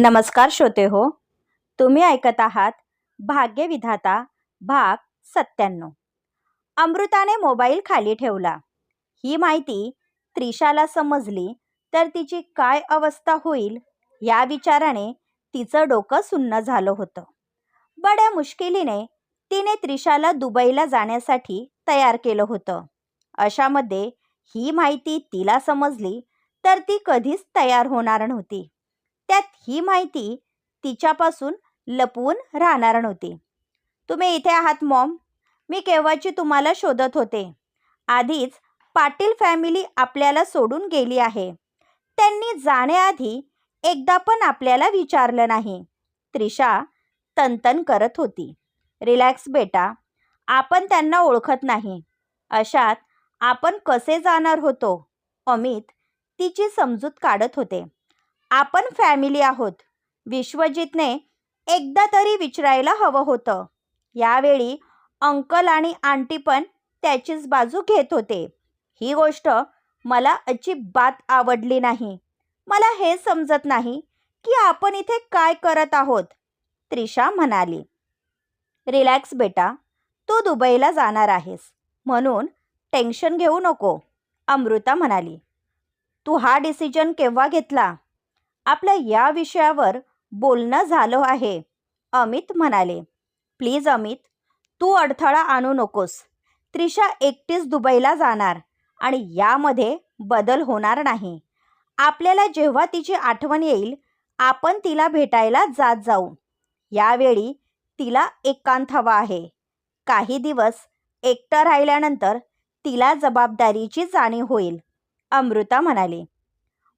नमस्कार श्रोते हो तुम्ही ऐकत आहात भाग्यविधाता भाग सत्त्याण्णव. अमृताने मोबाईल खाली ठेवला. ही माहिती त्रिशाला समजली तर तिची काय अवस्था होईल या विचाराने तिचं डोकं सुन्न झालं होतं. बड्या मुश्किलीने तिने त्रिशाला दुबईला जाण्यासाठी तयार केलं होतं. अशामध्ये ही माहिती तिला समजली तर ती कधीच तयार होणार नव्हती. त्यात ही माहिती तिच्यापासून लपवून राहणार नव्हती. तुम्ही इथे आहात मॉम. मी केव्हाची तुम्हाला शोधत होते? आधीच पाटील फॅमिली आपल्याला सोडून गेली आहे. त्यांनी जाण्याआधी एकदा पण आपल्याला विचारलं नाही. त्रिशा तनतन करत होती. रिलॅक्स बेटा. आपण त्यांना ओळखत नाही. अशात आपण कसे जाणार होतो? अमित तिची समजूत काढत होते. आपण फॅमिली आहोत. विश्वजितने एकदा तरी विचारायला हवं होतं. यावेळी अंकल आणि आंटी पण त्याचीच बाजू घेत होते. ही गोष्ट मला अजिबात आवडली नाही. मला हे समजत नाही की आपण इथे काय करत आहोत. त्रिशा म्हणाली रिलॅक्स बेटा तू दुबईला जाणार आहेस. म्हणून टेन्शन घेऊ नको. अमृता म्हणाली तू हा डिसिजन केव्हा घेतला? आपल्या या विषयावर बोलणं झालं आहे. अमित म्हणाले प्लीज अमित तू अडथळा आणू नकोस. त्रिशा एकटीच दुबईला जाणार आणि यामध्ये बदल होणार नाही. आपल्याला जेव्हा तिची आठवण येईल आपण तिला भेटायला जात जाऊ. यावेळी तिला एकांत हवा आहे. काही दिवस एकटं राहिल्यानंतर तिला जबाबदारीची जाणीव होईल. अमृता म्हणाली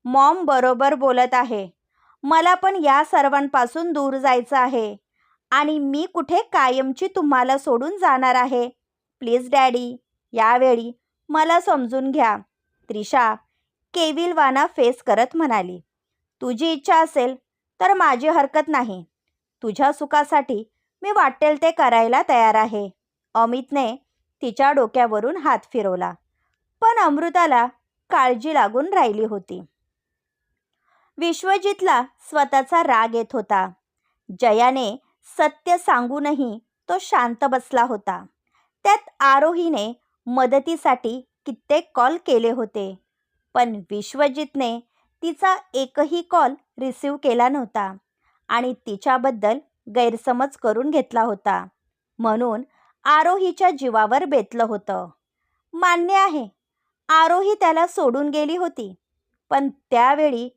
मॉम बरोबर बोलत आहे. मला पण या सर्वांपासून दूर जायचं आहे. आणि मी कुठे कायमची तुम्हाला सोडून जाणार आहे? प्लीज डॅडी यावेळी मला समजून घ्या. त्रिशा केविलवाना फेस करत म्हणाली. तुझी इच्छा असेल तर माझी हरकत नाही. तुझ्या सुखासाठी मी वाटेल ते करायला तयार आहे. अमितने तिच्या डोक्यावरून हात फिरवला. पण अमृताला काळजी लागून राहिली होती. विश्वजितला स्वतःचा राग येत होता. जयाने सत्य सांगूनही तो शांत बसला होता. त्यात आरोहीने मदतीसाठी कित्येक कॉल केले होते. पण विश्वजितने तिचा एकही कॉल रिसीव केला नव्हता आणि तिच्याबद्दल गैरसमज करून घेतला होता. म्हणून आरोहीच्या जीवावर बेतलं होतं. मान्य आहे आरोही त्याला सोडून गेली होती. पण त्यावेळी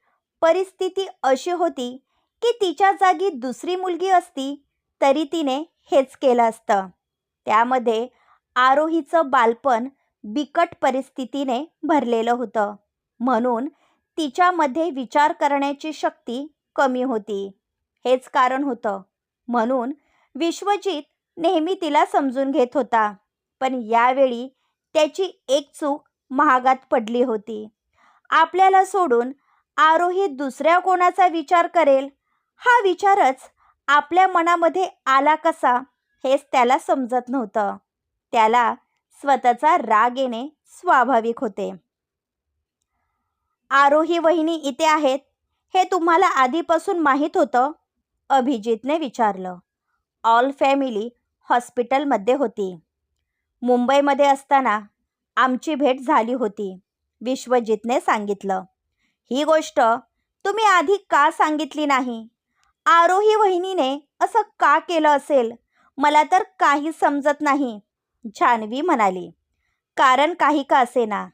परिस्थिती अशी होती की तिच्या जागी दुसरी मुलगी असती तरी तिने हेच केलं असतं. त्यामध्ये आरोहीचं बालपण बिकट परिस्थितीने भरलेलं होतं. म्हणून तिच्यामध्ये विचार करण्याची शक्ती कमी होती. हेच कारण होतं. म्हणून विश्वजित नेहमी तिला समजून घेत होता. पण यावेळी त्याची एक चूक महागात पडली होती. आपल्याला सोडून आरोही दुसऱ्या कोणाचा विचार करेल? हा विचारच आपल्या मनामध्ये आला कसा हेच त्याला समजत नव्हतं. त्याला स्वतःचा राग येणे स्वाभाविक होते. आरोही वहिनी इथे आहेत हे तुम्हाला आधीपासून माहीत होतं? अभिजितने विचारलं. ऑल फॅमिली हॉस्पिटलमध्ये होती. मुंबईमध्ये असताना आमची भेट झाली होती विश्वजितने सांगितलं. ही गोष्ट तुम्ही आधी का सांगितली नाही? आरोही वहिनीने असं का केलं असेल? मला तर काही समजत नाही जान्हवी म्हणाली. कारण काही का असेना?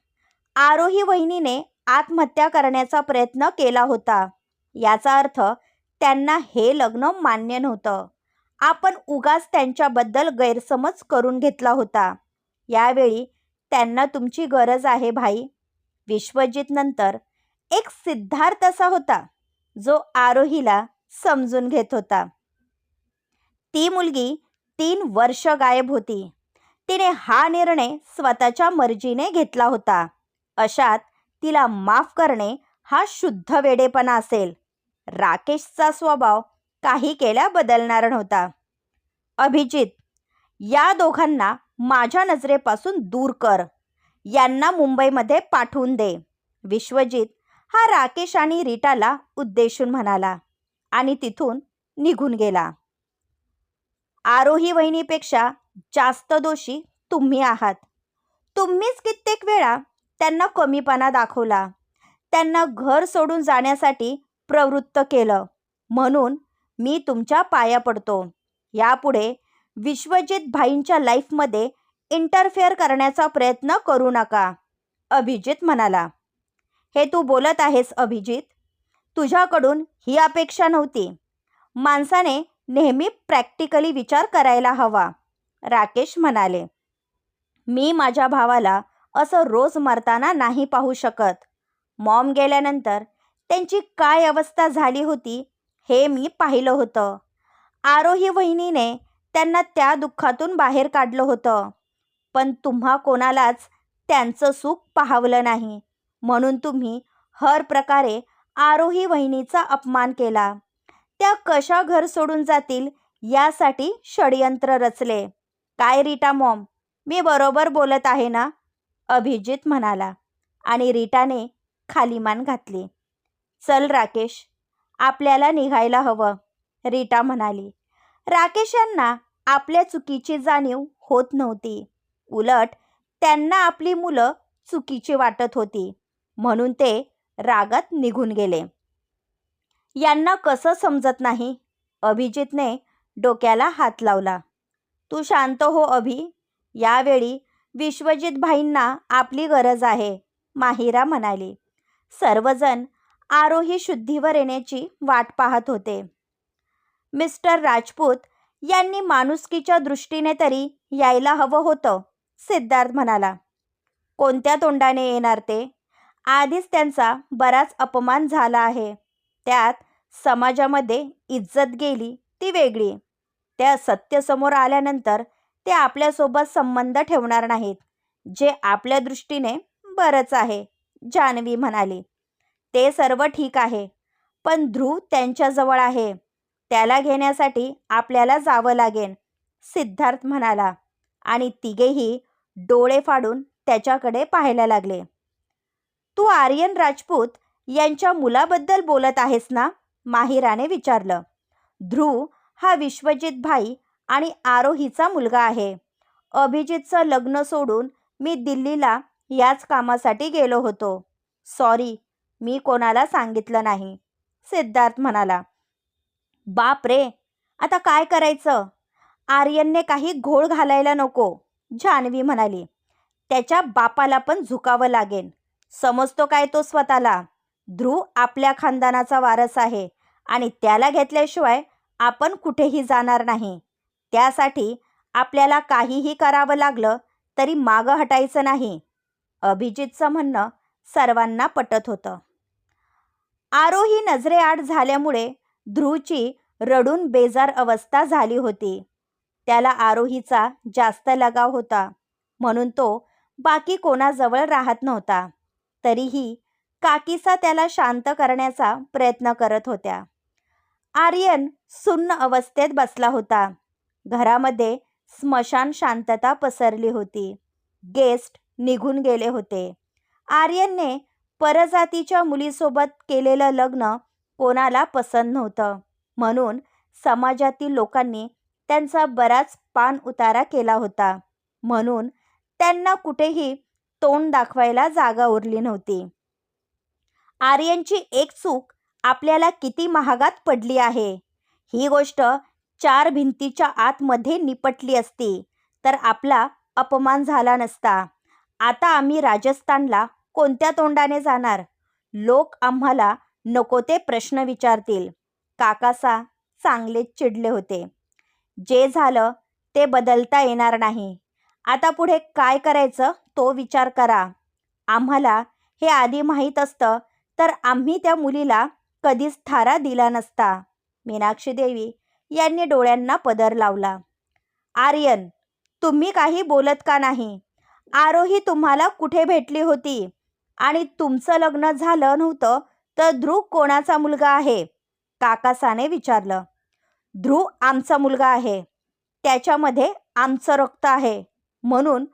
आरोही वहिनीने आत्महत्या करण्याचा प्रयत्न केला होता. याचा अर्थ त्यांना हे लग्न मान्य नव्हतं. आपण उगाच त्यांच्याबद्दल गैरसमज करून घेतला होता. यावेळी त्यांना तुमची गरज आहे भाई. विश्वजित नंतर एक सिद्धार्थ असा होता जो आरोहीला समजून घेत होता. ती मुलगी तीन वर्ष गायब होती. तिने हा निर्णय स्वतःच्या मर्जीने घेतला होता. अशात तिला माफ करणे हा शुद्ध वेडेपणा असेल. राकेशचा स्वभाव काही केल्या बदलणार नव्हता. अभिजित या दोघांना माझ्या नजरेपासून दूर कर. यांना मुंबईमध्ये पाठवून दे. विश्वजित हा राकेश आणि रीटाला उद्देशून म्हणाला आणि तिथून निघून गेला. आरोही वहिनीपेक्षा जास्त दोषी तुम्ही आहात. तुम्हीच कित्येक वेळा त्यांना कमीपणा दाखवला. त्यांना घर सोडून जाण्यासाठी प्रवृत्त केलं. म्हणून मी तुमच्या पाया पडतो. यापुढे विश्वजित भाईंच्या लाईफमध्ये इंटरफेअर करण्याचा प्रयत्न करू नका अभिजित म्हणाला. हे तू बोलत आहेस अभिजित. तुझ्याकडून ही अपेक्षा नव्हती. माणसाने नेहमी प्रॅक्टिकली विचार करायला हवा राकेश म्हणाले. मी माझ्या भावाला असं रोज मरताना नाही पाहू शकत. मॉम गेल्यानंतर त्यांची काय अवस्था झाली होती हे मी पाहिलं होतं. आरोही वहिनीने त्यांना त्या दुःखातून बाहेर काढलं होतं. पण तुम्हा कोणालाच त्यांचं सुख पाहावलं नाही. म्हणून तुम्ही हर प्रकारे आरोही वहिनीचा अपमान केला. त्या कशा घर सोडून जातील यासाठी षडयंत्र रचले. काय रीटा मॉम मी बरोबर बोलत आहे ना? अभिजित म्हणाला आणि रीटाने खाली मान घातली. चल राकेश आपल्याला निघायला हवं रीटा म्हणाली. राकेश यांना आपल्या चुकीची जाणीव होत नव्हती. उलट त्यांना आपली मुलं चुकीची वाटत होती. म्हणून ते रागात निघून गेले. यांना कसं समजत नाही? अभिजितने डोक्याला हात लावला. तू शांत हो अभि. यावेळी विश्वजित भाईंना आपली गरज आहे माहिरा म्हणाली. सर्वजण आरोही शुद्धीवर येण्याची वाट पाहत होते. मिस्टर राजपूत यांनी माणुसकीच्या दृष्टीने तरी यायला हवं होतं सिद्धार्थ म्हणाला. कोणत्या तोंडाने येणार ते? आधीच त्यांचा बराच अपमान झाला आहे. त्यात समाजामध्ये इज्जत गेली ती वेगळी. त्या सत्य समोर आल्यानंतर ते आपल्यासोबत संबंध ठेवणार नाहीत जे आपल्या दृष्टीने बरंच आहे जान्हवी म्हणाली. ते सर्व ठीक आहे पण ध्रुव त्यांच्याजवळ आहे. त्याला घेण्यासाठी आपल्याला जावं लागेल सिद्धार्थ म्हणाला. आणि तिघेही डोळे फाडून त्याच्याकडे पाहायला लागले. तू आर्यन राजपूत यांच्या मुलाबद्दल बोलत आहेस ना? माहिराने विचारलं. ध्रुव हा विश्वजित भाई आणि आरोहीचा मुलगा आहे. अभिजितचं लग्न सोडून मी दिल्लीला याच कामासाठी गेलो होतो. सॉरी मी कोणाला सांगितलं नाही सिद्धार्थ म्हणाला. बाप रे आता काय करायचं? आर्यनने काही घोळ घालायला नको जान्हवी म्हणाली. त्याच्या बापाला पण झुकावं लागेल. समजतो काय तो स्वतःला? ध्रुव आपल्या खानदानाचा वारस आहे आणि त्याला घेतल्याशिवाय आपण कुठेही जाणार नाही. त्यासाठी आपल्याला काहीही करावं लागलं तरी मागं हटायचं नाही. अभिजितचं म्हणणं सर्वांना पटत होतं. आरोही नजरेआड झाल्यामुळे ध्रुवची रडून बेजार अवस्था झाली होती. त्याला आरोहीचा जास्त लगाव होता. म्हणून तो बाकी कोणाजवळ राहत नव्हता. तरीही काकीसा त्याला शांत करण्याचा प्रयत्न करत होत्या. आर्यन सुन्न अवस्थेत बसला होता. घरामध्ये स्मशान शांतता पसरली होती. गेस्ट निघून गेले होते. आर्यनने परजातीच्या मुलीसोबत केलेलं लग्न कोणाला पसंत नव्हतं. म्हणून समाजातील लोकांनी त्यांचा बराच पान उतारा केला होता. म्हणून त्यांना कुठेही तोंड दाखवायला जागा उरली नव्हती. आर्यनची एक चूक आपल्याला किती महागात पडली आहे? ही गोष्ट चार भिंतीच्या आतमध्ये निपटली असती तर आपला अपमान झाला नसता. आता आम्ही राजस्थानला कोणत्या तोंडाने जाणार? लोक आम्हाला नको ते प्रश्न विचारतील. काकासा चांगले चिडले होते. जे झालं ते बदलता येणार नाही. आता पुढे काय करायचं? तो विचार करा. आम्हाला हे आधी माहीत असतं तर आम्ही त्या मुलीला कधीच थारा दिला नसता. मीनाक्षी देवी यांनी डोळ्यांना पदर लावला. आर्यन तुम्ही काही बोलत का नाही? आरोही तुम्हाला कुठे भेटली होती? आणि तुमचं लग्न झालं नव्हतं तर ध्रुव कोणाचा मुलगा आहे? काकासाने विचारलं. ध्रुव आमचा मुलगा आहे. त्याच्यामध्ये आमचं रक्त आहे. म्हणून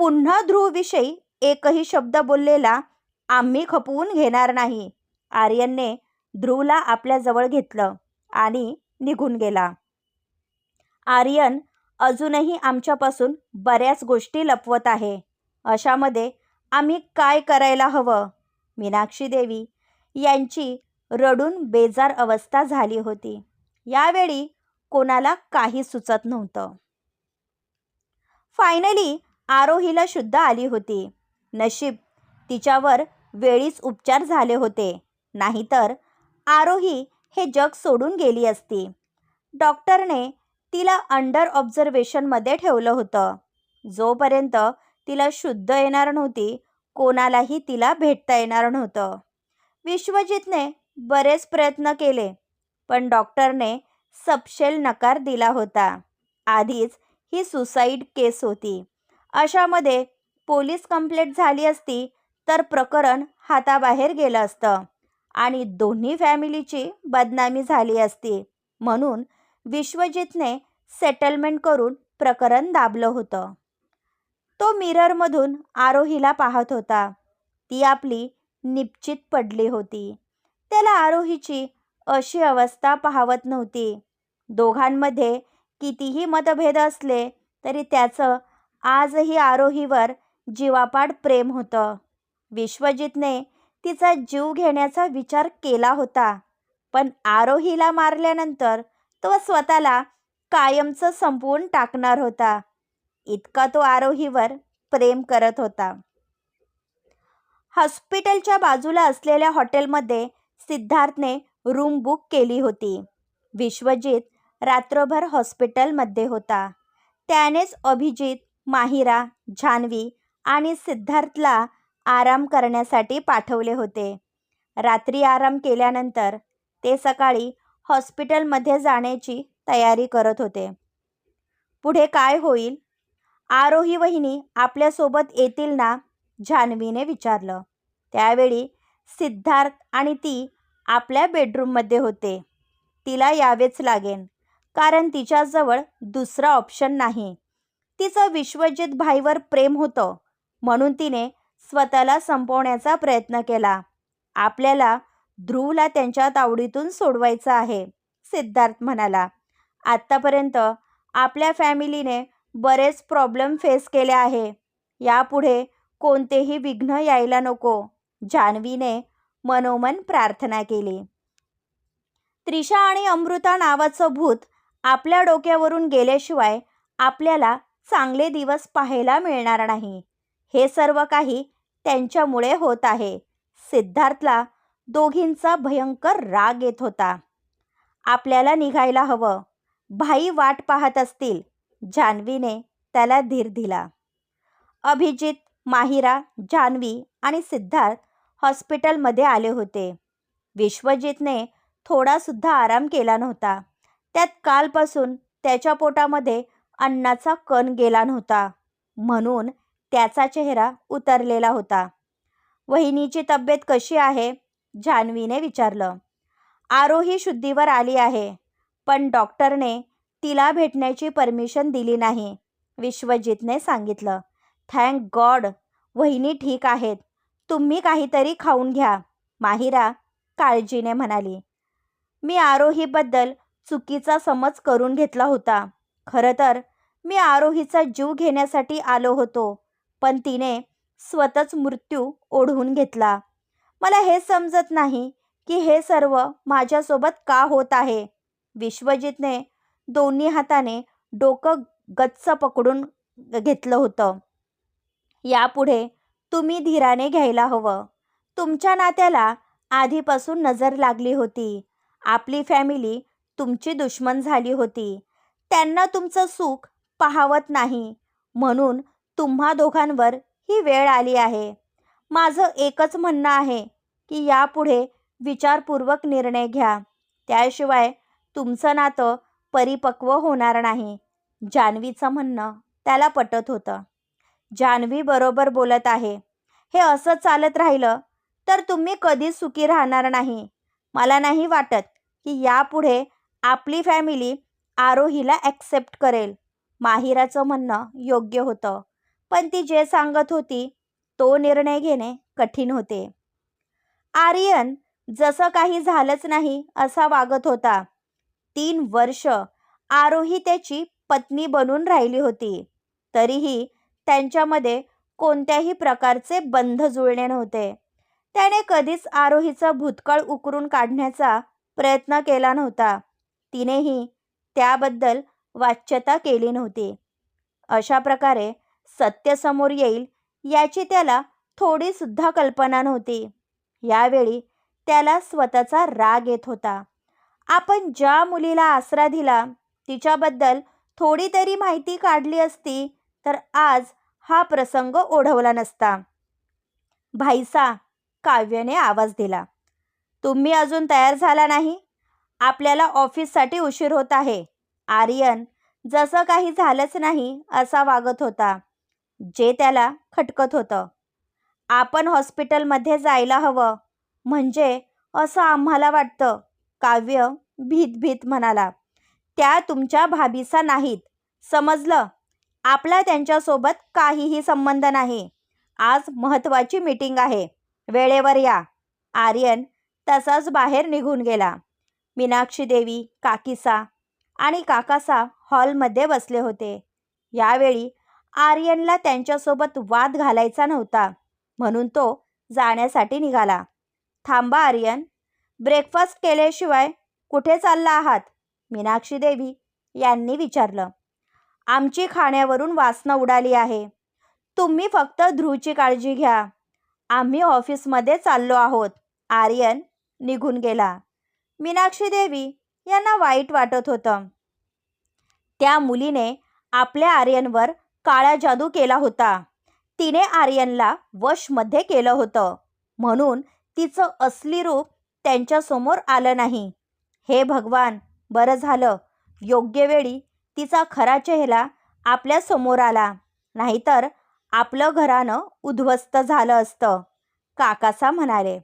पुन्हा ध्रुवविषयी एकही शब्द बोललेला आम्ही खपवून घेणार नाही. आर्यनने ध्रुवला आपल्याजवळ घेतलं आणि निघून गेला. आर्यन अजूनही आमच्यापासून बऱ्याच गोष्टी लपवत आहे. अशामध्ये आम्ही काय करायला हवं? मीनाक्षी देवी यांची रडून बेजार अवस्था झाली होती. यावेळी कोणाला काही सुचत नव्हतं. फायनली आरोहीला शुद्ध आली होती. नशीब तिच्यावर वेळीच उपचार झाले होते. नाहीतर आरोही हे जग सोडून गेली असती. डॉक्टरने तिला अंडर ऑब्झर्वेशनमध्ये ठेवलं होतं. जोपर्यंत तिला शुद्ध येणार नव्हती कोणालाही तिला भेटता येणार नव्हतं. विश्वजितने बरेच प्रयत्न केले पण डॉक्टरने सपशेल नकार दिला होता. आधीच ही सुसाईड केस होती. अशामध्ये पोलीस कंप्लेंट झाली असती तर प्रकरण हाताबाहेर गेलं असतं आणि दोन्ही फॅमिलीची बदनामी झाली असती. म्हणून विश्वजितने सेटलमेंट करून प्रकरण दाबलं होतं. तो मिररमधून आरोहीला पाहत होता. ती आपली निश्चित पडली होती. त्याला आरोहीची अशी अवस्था पाहवत नव्हती. दोघांमध्ये कितीही मतभेद असले तरी त्याचं आजही आरोहीवर जीवापाड प्रेम होतं. विश्वजितने तिचा जीव घेण्याचा विचार केला होता पण आरोहीला मारल्यानंतर तो स्वतःला कायमचं संपवून टाकणार होता. इतका तो आरोहीवर प्रेम करत होता. हॉस्पिटलच्या बाजूला असलेल्या हॉटेलमध्ये सिद्धार्थने रूम बुक केली होती. विश्वजित रात्रभर हॉस्पिटलमध्ये होता. त्यानेच अभिजित माहिरा जान्हवी आणि सिद्धार्थला आराम करण्यासाठी पाठवले होते. रात्री आराम केल्यानंतर ते सकाळी हॉस्पिटलमध्ये जाण्याची तयारी करत होते. पुढे काय होईल? आरोही वहिनी आपल्यासोबत येतील ना? जान्हवीने विचारलं. त्यावेळी सिद्धार्थ आणि ती आपल्या बेडरूममध्ये होते. तिला यावेच लागेन कारण तिच्याजवळ दुसरा ऑप्शन नाही. तिचं विश्वजित भाईवर प्रेम होतं म्हणून तिने स्वतःला संपवण्याचा प्रयत्न केला. आपल्याला ध्रुवला त्यांच्या तावडीतून सोडवायचं आहे सिद्धार्थ म्हणाला. आत्तापर्यंत आपल्या फॅमिलीने बरेच प्रॉब्लेम फेस केले आहे. यापुढे कोणतेही विघ्न यायला नको जान्हवीने मनोमन प्रार्थना केली. त्रिशा आणि अमृता नावाचं भूत आपल्या डोक्यावरून गेल्याशिवाय आपल्याला चांगले दिवस पाहायला मिळणार नाही. हे सर्व काही त्यांच्यामुळे होत आहे. सिद्धार्थला दोघींचा भयंकर राग येत होता. आपल्याला निघायला हवं. भाई वाट पाहत असतील. जान्हवीने त्याला धीर दिला. अभिजित माहिरा जान्हवी आणि सिद्धार्थ हॉस्पिटलमध्ये आले होते. विश्वजितने थोडासुद्धा आराम केला नव्हता. त्यात कालपासून त्याच्या पोटामध्ये अन्नाचा कण गेला नव्हता. म्हणून त्याचा चेहरा उतरलेला होता. वहिनीची तब्येत कशी आहे? जान्हवीने विचारलं. आरोही शुद्धीवर आली आहे पण डॉक्टरने तिला भेटण्याची परमिशन दिली नाही विश्वजितने सांगितलं. थँक गॉड वहिनी ठीक आहेत. तुम्ही काहीतरी खाऊन घ्या माहिरा काळजीने म्हणाली. मी आरोहीबद्दल चुकीचा समज करून घेतला होता. खरं तर मी आरोहीचा जीव घेण्यासाठी आलो होतो पण तिने स्वतःच मृत्यू ओढवून घेतला. मला हे समजत नाही की हे सर्व माझ्यासोबत का होत आहे. विश्वजितने दोन्ही हाताने डोकं गच्च पकडून घेतलं होतं. यापुढे तुम्ही धीराने घ्यायला हवं. तुमच्या नात्याला आधीपासून नजर लागली होती. आपली फॅमिली तुमची दुश्मन झाली होती. त्यांना तुमचं सुख पाहावत नाही. म्हणून तुम्हा दोघांवर ही वेळ आली आहे. माझं एकच म्हणणं आहे की यापुढे विचारपूर्वक निर्णय घ्या. त्याशिवाय तुमचं नातं परिपक्व होणार नाही. जान्हवीचं म्हणणं त्याला पटत होतं. जान्हवी बरोबर बोलत आहे. हे असं चालत राहिलं तर तुम्ही कधीच सुखी राहणार नाही. मला नाही वाटत की यापुढे आपली फॅमिली आरोहीला ॲक्सेप्ट करेल. माहिराचं म्हणणं योग्य होतं. पण ती जे सांगत होती तो निर्णय घेणे कठीण होते. आर्यन जसं काही झालंच नाही असा वागत होता. तीन वर्ष आरोही त्याची पत्नी बनून राहिली होती. तरीही त्यांच्यामध्ये कोणत्याही प्रकारचे बंध जुळणे नव्हते. त्याने कधीच आरोहीचा भूतकाळ उकरून काढण्याचा प्रयत्न केला नव्हता. तिनेही त्याबद्दल वाच्यता केली नव्हती. अशा प्रकारे सत्य समोर येईल याची त्याला थोडीसुद्धा कल्पना नव्हती. यावेळी त्याला स्वतःचा राग येत होता. आपण ज्या मुलीला आसरा दिला तिच्याबद्दल थोडी तरी माहिती काढली असती तर आज हा प्रसंग ओढवला नसता. भाईसा काव्याने आवाज दिला. तुम्ही अजून तयार झाला नाही? आपल्याला ऑफिससाठी उशीर होत आहे. आर्यन जसं काही झालंच नाही असा वागत होता जे त्याला खटकत होतं. आपण हॉस्पिटलमध्ये जायला हवं. म्हणजे? असं आम्हाला वाटतं काव्य भीत भीत म्हणाला. त्या तुमच्या भाभीसा नाहीत समजलं? आपला त्यांच्यासोबत काहीही संबंध नाही. आज महत्त्वाची मीटिंग आहे वेळेवर या. आर्यन तसाच बाहेर निघून गेला. मीनाक्षी देवी काकीसा आणि काकासा हॉलमध्ये बसले होते. यावेळी आर्यनला त्यांच्यासोबत वाद घालायचा नव्हता म्हणून तो जाण्यासाठी निघाला. थांबा आर्यन ब्रेकफास्ट केल्याशिवाय कुठे चालला आहात? मीनाक्षी देवी यांनी विचारलं. आमची खाण्यावरून वासना उडाली आहे. तुम्ही फक्त ध्रुवची काळजी घ्या. आम्ही ऑफिसमध्ये चाललो आहोत. आर्यन निघून गेला. मीनाक्षी देवी यांना वाईट वाटत होतं. त्या मुलीने आपल्या आर्यनवर काळा जादू केला होता. तिने आर्यनला वशमध्ये केलं होतं. म्हणून तिचं असली रूप त्यांच्यासमोर आलं नाही. हे भगवान बरं झालं. योग्य वेळी तिचा खरा चेहरा आपल्यासमोर आला. नाहीतर आपलं घरानं उद्ध्वस्त झालं असतं. काकासा म्हणाले.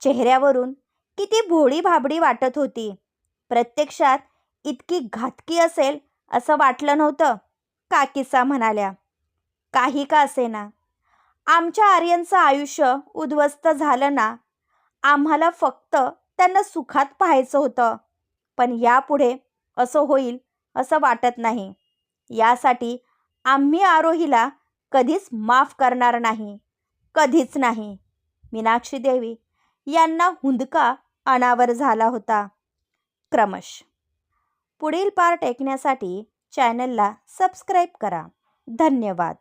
चेहऱ्यावरून किती भोळी भाबडी वाटत होती. प्रत्यक्षात इतकी घातकी असेल असं वाटलं नव्हतं काकीसा म्हणाल्या. काही का असेना. आमच्या आर्यनचं आयुष्य उद्ध्वस्त झालं ना आम्हाला फक्त त्यांना सुखात पाहायचं होतं पण यापुढे असं होईल असं वाटत नाही. यासाठी आम्ही आरोहीला कधीच माफ करणार नाही कधीच नाही. मीनाक्षी देवी यांना हुंदका अनावर झाला होता. क्रमश. पुढील पार्ट ऐकण्यासाठी चॅनलला सबस्क्राईब करा. धन्यवाद.